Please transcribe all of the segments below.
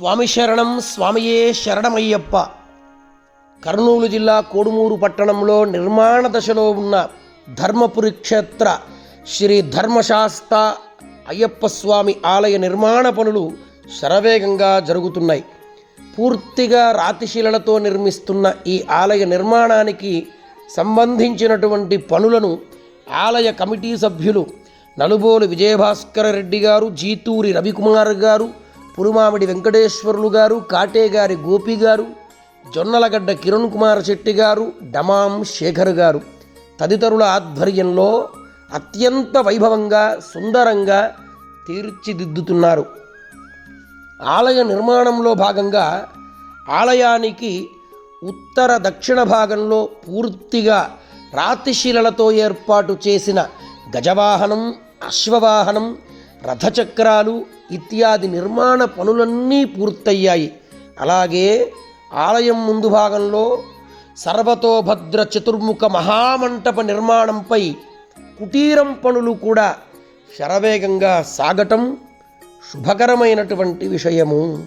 స్వామి శరణం స్వామియే శరణమయ్యప్ప. కర్నూలు జిల్లా కోడుమూరు పట్టణంలో నిర్మాణ దశలో ఉన్న ధర్మపురి క్షేత్ర శ్రీ ధర్మశాస్త అయ్యప్ప స్వామి ఆలయ నిర్మాణ పనులు శరవేగంగా జరుగుతున్నాయి. పూర్తిగా రాతిశిలలతో నిర్మిస్తున్న ఈ ఆలయ నిర్మాణానికి సంబంధించినటువంటి పనులను ఆలయ కమిటీ సభ్యులు నలుబోలు విజయభాస్కర రెడ్డి గారు జీతూరి రవికుమార్ గారు పురుమామిడి వెంకటేశ్వరులు గారు కాటేగారి గోపి గారు జొన్నలగడ్డ కిరణ్ కుమార్ శెట్టి గారు డమాం శేఖర్ గారు. తదితరుల ఆధ్వర్యంలో అత్యంత వైభవంగా సుందరంగా తీర్చిదిద్దుతున్నారు. ఆలయ నిర్మాణంలో భాగంగా ఆలయానికి ఉత్తర దక్షిణ భాగంలో పూర్తిగా రాతిశిలలతో ఏర్పాటు చేసిన గజవాహనం అశ్వవాహనం రథచక్రాలు ఇత్యాది నిర్మాణ పనులన్నీ పూర్తయ్యాయి. అలాగే ఆలయం ముందు భాగంలో సర్వతోభద్ర చతుర్ముఖ మహామంటప నిర్మాణంపై కుటీరం పనులు కూడా శరవేగంగా సాగటం శుభకరమైనటువంటి విషయము.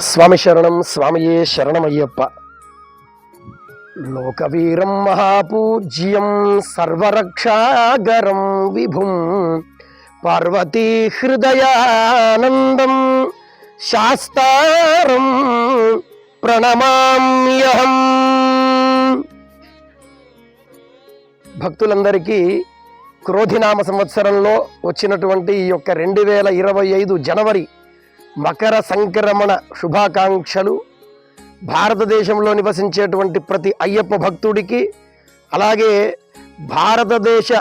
స్వామి శరణం స్వామియే శరణమయ్యప్ప. లోకవీరం మహాపూజ్యం సర్వరక్షాగరం విభుం. పార్వతీ హృదయానందం శాస్తారం ప్రణమామ్యహం. భక్తులందరికీ క్రోధినామ సంవత్సరంలో వచ్చినటువంటి ఈ యొక్క రెండు వేల ఇరవై ఐదు జనవరి మకర సంక్రమణ శుభాకాంక్షలు. భారతదేశంలో నివసించేటువంటి ప్రతి అయ్యప్ప భక్తుడికి అలాగే భారతదేశ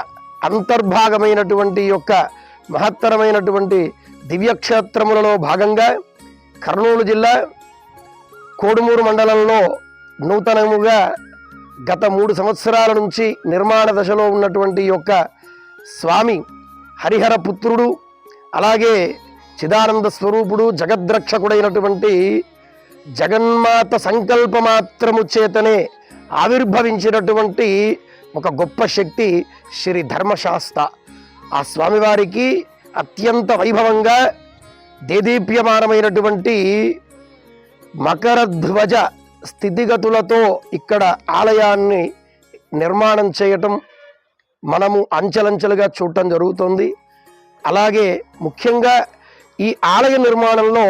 అంతర్భాగమైనటువంటి యొక్క మహత్తరమైనటువంటి దివ్యక్షేత్రములలో భాగంగా కర్నూలు జిల్లా కోడుమూరు మండలంలో నూతనముగా గత మూడు సంవత్సరాల నుంచి నిర్మాణ దశలో ఉన్నటువంటి యొక్క స్వామి హరిహర పుత్రుడు అలాగే చిదానంద స్వరూపుడు జగద్రక్షకుడైనటువంటి జగన్మాత సంకల్పమాత్రము చేతనే ఆవిర్భవించినటువంటి ఒక గొప్ప శక్తి శ్రీ ధర్మశాస్త్ర. ఆ స్వామివారికి అత్యంత వైభవంగా దేదీప్యమానమైనటువంటి మకరధ్వజ స్థితిగతులతో ఇక్కడ ఆలయాన్ని నిర్మాణం చేయటం మనము అంచెలంచెలుగా చూడటం జరుగుతుంది. అలాగే ముఖ్యంగా ఈ ఆలయ నిర్మాణంలో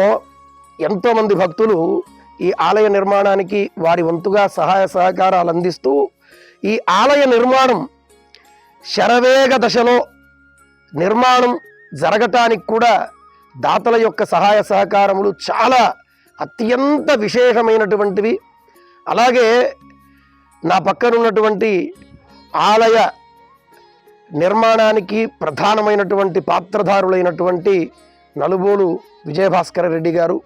ఎంతోమంది భక్తులు ఈ ఆలయ నిర్మాణానికి వారి వంతుగా సహాయ సహకారాలు అందిస్తూ ఈ ఆలయ నిర్మాణం శరవేగ దశలో నిర్మాణం జరగటానికి కూడా దాతల యొక్క సహాయ సహకారములు చాలా అత్యంత విశేషమైనటువంటివి. అలాగే నా పక్కనున్నటువంటి ఆలయ నిర్మాణానికి ప్రధానమైనటువంటి పాత్రధారులైనటువంటి నలుబోలు విజయభాస్కర రెడ్డి గారు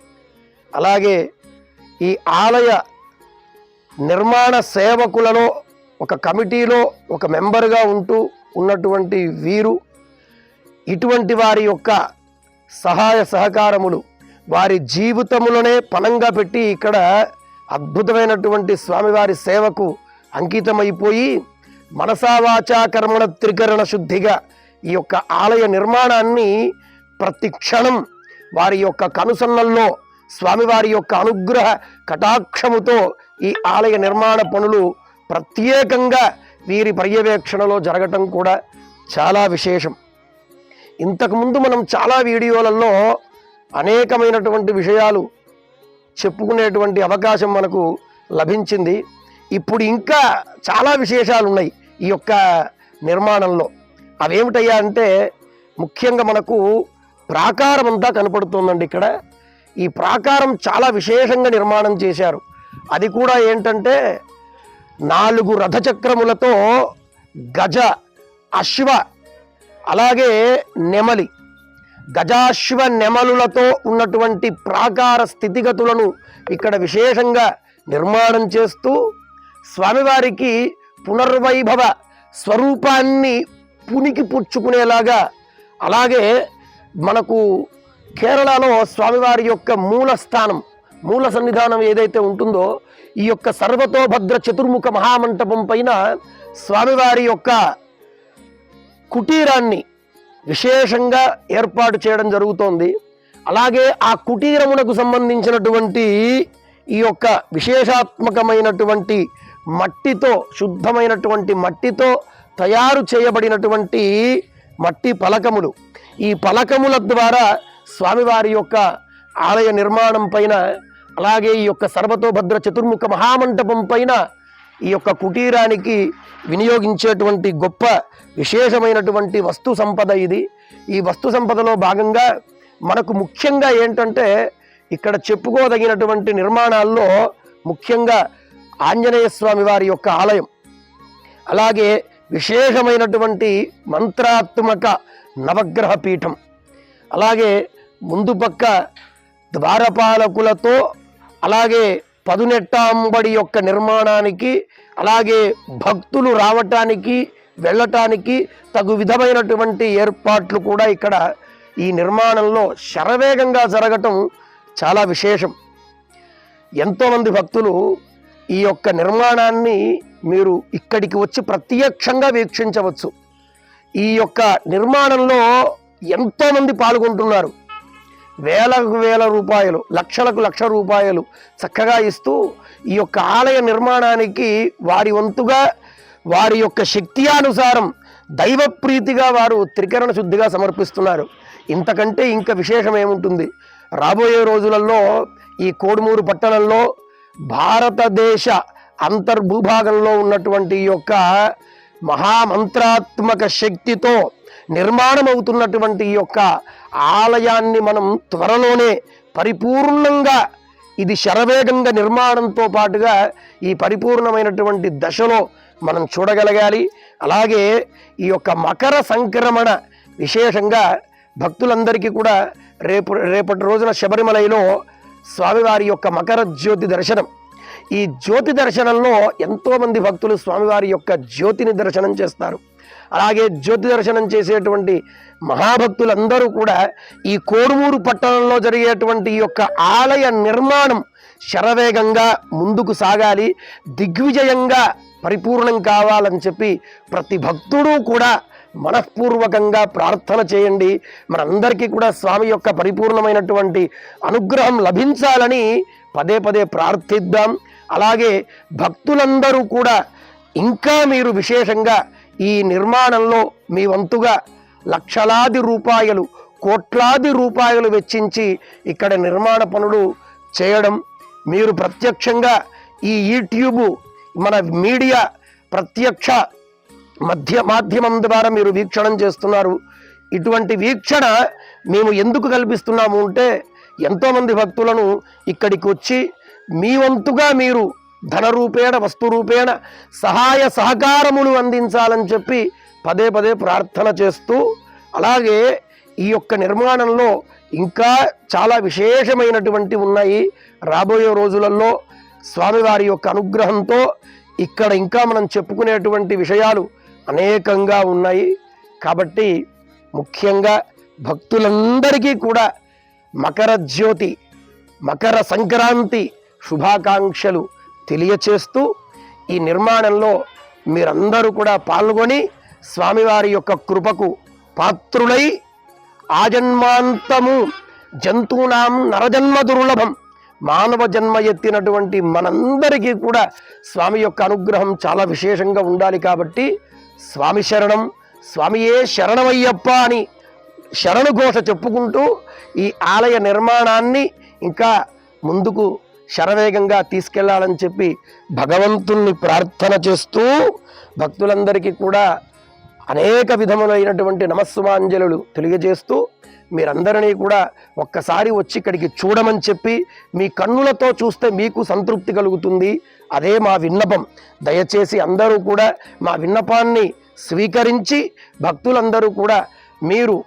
అలాగే ఈ ఆలయ నిర్మాణ సేవకులలో ఒక కమిటీలో ఒక మెంబర్గా ఉంటూ ఉన్నటువంటి వీరు ఇటువంటి వారి యొక్క సహాయ సహకారములు వారి జీవితములనే పణంగా పెట్టి ఇక్కడ అద్భుతమైనటువంటి స్వామివారి సేవకు అంకితమైపోయి మనసావాచాకర్మణ త్రికరణ శుద్ధిగా ఈ యొక్క ఆలయ నిర్మాణాన్ని ప్రతి క్షణం వారి యొక్క కనుసన్నల్లో స్వామివారి యొక్క అనుగ్రహ కటాక్షముతో ఈ ఆలయ నిర్మాణ పనులు ప్రత్యేకంగా వీరి పర్యవేక్షణలో జరగటం కూడా చాలా విశేషం. ఇంతకుముందు మనం చాలా వీడియోలలో అనేకమైనటువంటి విషయాలు చెప్పుకునేటువంటి అవకాశం మనకు లభించింది. ఇప్పుడు ఇంకా చాలా విశేషాలు ఉన్నాయి ఈ యొక్క నిర్మాణంలో. అవేమిటయ్యా అంటే ముఖ్యంగా మనకు ప్రాకారం అంతా కనపడుతుందండి ఇక్కడ. ఈ ప్రాకారం చాలా విశేషంగా నిర్మాణం చేశారు. అది కూడా ఏంటంటే నాలుగు రథచక్రములతో గజ అశ్వ అలాగే నెమలి. గజాశ్వ నెమలులతో ఉన్నటువంటి ప్రాకార స్థితిగతులను ఇక్కడ విశేషంగా నిర్మాణం చేస్తూ స్వామివారికి పునర్వైభవ స్వరూపాన్ని పునికి పుచ్చుకునేలాగా అలాగే మనకు కేరళలో స్వామివారి యొక్క మూల స్థానం మూల సన్నిధానం ఏదైతే ఉంటుందో ఈ యొక్క సర్వతోభద్ర చతుర్ముఖ మహామంటపం పైన స్వామివారి యొక్క కుటీరాన్ని విశేషంగా ఏర్పాటు చేయడం జరుగుతోంది. అలాగే ఆ కుటీరమునకు సంబంధించినటువంటి ఈ యొక్క విశేషాత్మకమైనటువంటి మట్టితో శుద్ధమైనటువంటి మట్టితో తయారు చేయబడినటువంటి మట్టి పలకములు. ఈ పలకముల ద్వారా స్వామివారి యొక్క ఆలయ నిర్మాణం పైన అలాగే ఈ యొక్క సర్వతోభద్ర చతుర్ముఖ మహామంటపం పైన ఈ యొక్క కుటీరానికి వినియోగించేటువంటి గొప్ప విశేషమైనటువంటి వస్తు సంపద ఇది. ఈ వస్తు సంపదలో భాగంగా మనకు ముఖ్యంగా ఏంటంటే ఇక్కడ చెప్పుకోదగినటువంటి నిర్మాణాల్లో ముఖ్యంగా ఆంజనేయ స్వామి వారి యొక్క ఆలయం అలాగే విశేషమైనటువంటి మంత్రాత్మక నవగ్రహ పీఠం. అలాగే ముందు పక్క ద్వారపాలకులతో అలాగే పదునెట్టాంబడి యొక్క నిర్మాణానికి అలాగే భక్తులు రావటానికి వెళ్ళటానికి తగు విధమైనటువంటి ఏర్పాట్లు కూడా ఇక్కడ ఈ నిర్మాణంలో శరవేగంగా జరగటం చాలా విశేషం. ఎంతోమంది భక్తులు ఈ యొక్క నిర్మాణాన్ని మీరు ఇక్కడికి వచ్చి ప్రత్యక్షంగా వీక్షించవచ్చు. ఈ యొక్క నిర్మాణంలో ఎంతోమంది పాల్గొంటున్నారు. వేలకు వేల రూపాయలు లక్షలకు లక్ష రూపాయలు చక్కగా ఇస్తూ ఈ యొక్క ఆలయ నిర్మాణానికి వారి వంతుగా వారి యొక్క శక్తియానుసారం దైవ ప్రీతిగా వారు త్రికరణ శుద్ధిగా సమర్పిస్తున్నారు. ఇంతకంటే ఇంకా విశేషం ఏముంటుంది? రాబోయే రోజులలో ఈ కోడుమూరు పట్టణంలో భారతదేశ అంతర్భూభాగంలో ఉన్నటువంటి యొక్క మహామంత్రాత్మక శక్తితో నిర్మాణమవుతున్నటువంటి ఈ యొక్క ఆలయాన్ని మనం త్వరలోనే పరిపూర్ణంగా ఇది శరవేగంగా నిర్మాణంతో పాటుగా ఈ పరిపూర్ణమైనటువంటి దశలో మనం చూడగలగాలి. అలాగే ఈ యొక్క మకర సంక్రమణ విశేషంగా భక్తులందరికీ కూడా రేపు రేపటి రోజున శబరిమలలో స్వామివారి యొక్క మకర జ్యోతి దర్శనం. ఈ జ్యోతి దర్శనంలో ఎంతోమంది భక్తులు స్వామివారి యొక్క జ్యోతిని దర్శనం చేస్తారు. అలాగే జ్యోతి దర్శనం చేసేటువంటి మహాభక్తులందరూ కూడా ఈ కోడుమూరు పట్టణంలో జరిగేటువంటి ఈ యొక్క ఆలయ నిర్మాణం శరవేగంగా ముందుకు సాగాలి దిగ్విజయంగా పరిపూర్ణం కావాలని చెప్పి ప్రతి భక్తుడు కూడా మనఃపూర్వకంగా ప్రార్థన చేయండి. మనందరికీ కూడా స్వామి యొక్క పరిపూర్ణమైనటువంటి అనుగ్రహం లభించాలని పదే పదే ప్రార్థిద్దాం. అలాగే భక్తులందరూ కూడా ఇంకా మీరు విశేషంగా ఈ నిర్మాణంలో మీ వంతుగా లక్షలాది రూపాయలు కోట్లాది రూపాయలు వెచ్చించి ఇక్కడ నిర్మాణ పనులు చేయడం. మీరు ప్రత్యక్షంగా ఈ యూట్యూబ్ మన మీడియా ప్రత్యక్ష మధ్య మాధ్యమం ద్వారా మీరు వీక్షణం చేస్తున్నారు. ఇటువంటి వీక్షణ మేము ఎందుకు కల్పిస్తున్నాము అంటే ఎంతోమంది భక్తులను ఇక్కడికి వచ్చి మీ వంతుగా మీరు ధన రూపేణ వస్తు రూపేణ సహాయ సహకారములు అందించాలని చెప్పి పదే పదే ప్రార్థన చేస్తూ అలాగే ఈ యొక్క నిర్మాణంలో ఇంకా చాలా విశేషమైనటువంటి ఉన్నాయి. రాబోయే రోజులలో స్వామివారి యొక్క అనుగ్రహంతో ఇక్కడ ఇంకా మనం చెప్పుకునేటువంటి విషయాలు అనేకంగా ఉన్నాయి. కాబట్టి ముఖ్యంగా భక్తులందరికీ కూడా మకర జ్యోతి మకర సంక్రాంతి శుభాకాంక్షలు తెలియచేస్తూ ఈ నిర్మాణంలో మీరందరూ కూడా పాల్గొని స్వామివారి యొక్క కృపకు పాత్రులై ఆజన్మాంతము జంతువునాం నరజన్మ దుర్లభం మానవ జన్మ ఎత్తినటువంటి మనందరికీ కూడా స్వామి యొక్క అనుగ్రహం చాలా విశేషంగా ఉండాలి కాబట్టి స్వామి శరణం స్వామియే శరణమయ్యప్ప అని శరణుఘోష చెప్పుకుంటూ ఈ ఆలయ నిర్మాణాన్ని ఇంకా ముందుకు శరవేగంగా తీసుకెళ్ళాలని చెప్పి భగవంతుణ్ణి ప్రార్థన చేస్తూ భక్తులందరికీ కూడా అనేక విధములైనటువంటి నమస్సుమాంజలు తెలియజేస్తూ మీరందరినీ కూడా ఒక్కసారి వచ్చి ఇక్కడికి చూడమని చెప్పి మీ కన్నులతో చూస్తే మీకు సంతృప్తి కలుగుతుంది. అదే మా విన్నపం. దయచేసి అందరూ కూడా మా విన్నపాన్ని స్వీకరించి భక్తులందరూ కూడా మీరు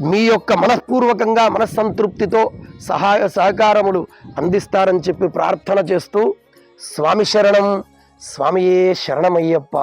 మీ యొక్క మనఃపూర్వకంగా మనస్సంతృప్తితో సహాయ సహకారములు అందిస్తారని చెప్పి ప్రార్థన చేస్తూ స్వామి శరణం. స్వామియే శరణమయ్యప్ప.